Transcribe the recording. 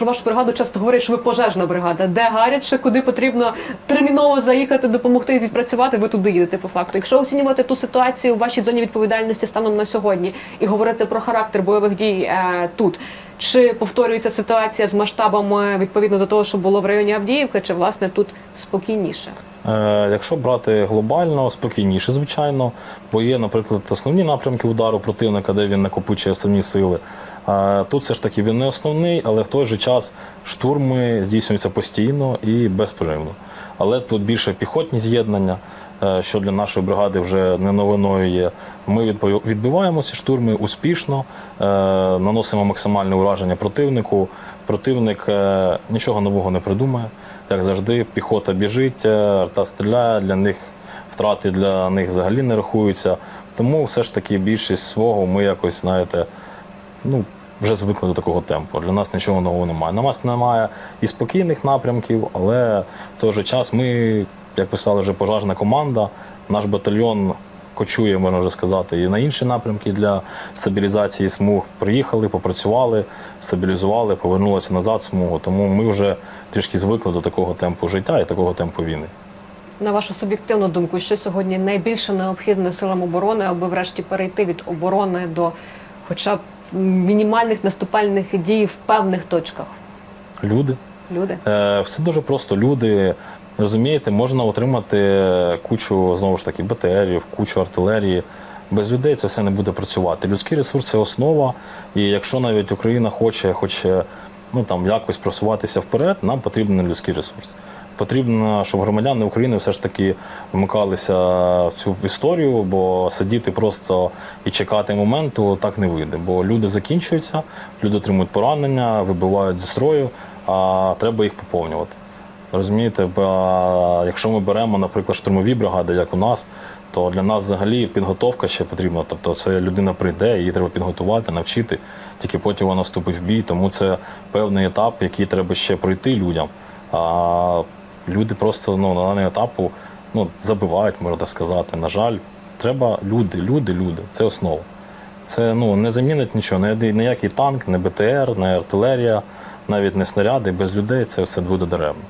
про вашу бригаду часто говорять, що ви пожежна бригада. Де гаряче, куди потрібно терміново заїхати, допомогти відпрацювати, ви туди їдете по факту. Якщо оцінювати ту ситуацію у вашій зоні відповідальності станом на сьогодні і говорити про характер бойових дій е, тут. Чи повторюється ситуація з масштабами відповідно до того, що було в районі Авдіївки, чи власне тут спокійніше? Е, Якщо брати глобально, спокійніше, звичайно, бо є, наприклад, основні напрямки удару противника, де він накопичує основні сили. Е, Тут все ж таки він не основний, але в той же час штурми здійснюються постійно і безперервно. Але тут більше піхотні з'єднання, що для нашої бригади вже не новиною є. Ми відбиваємо ці штурми успішно, е, наносимо максимальне ураження противнику. Противник е, нічого нового не придумає. Як завжди, піхота біжить, е, арта стріляє, для них втрати для них взагалі не рахуються. Тому все ж таки більшість свого ми якось, знаєте, ну, вже звикли до такого темпу. Для нас нічого нового немає. На нас немає і спокійних напрямків, але в той же час ми, як писали вже пожежна команда, наш батальйон кочує, можна вже сказати, і на інші напрямки для стабілізації смуг. Приїхали, попрацювали, стабілізували, повернулися назад смугу. Тому ми вже трішки звикли до такого темпу життя і такого темпу війни. На вашу суб'єктивну думку, що сьогодні найбільше необхідне силам оборони, аби врешті перейти від оборони до хоча б мінімальних наступальних дій в певних точках? Люди. Люди. Е, Все дуже просто. Люди, розумієте, можна отримати кучу знову ж таки БТРів, кучу артилерії. Без людей це все не буде працювати. Людський ресурс це основа. І якщо навіть Україна хоче, хоче ну там якось просуватися вперед, нам потрібен людський ресурс. Потрібно, щоб громадяни України все ж таки вмикалися в цю історію, бо сидіти просто і чекати моменту так не вийде. Бо люди закінчуються, люди отримують поранення, вибивають зі строю, а треба їх поповнювати. Розумієте, якщо ми беремо, наприклад, штурмові бригади, як у нас, то для нас взагалі підготовка ще потрібна. Тобто це людина прийде, її треба підготувати, навчити, тільки потім вона вступить в бій. Тому це певний етап, який треба ще пройти людям. А люди просто ну, на даний етапу ну, забивають, можна так сказати. На жаль, треба люди, люди, люди. Це основа. Це ну, не замінить нічого, ні- ніякий танк, не БТР, не артилерія, навіть не снаряди. Без людей це все буде даремно.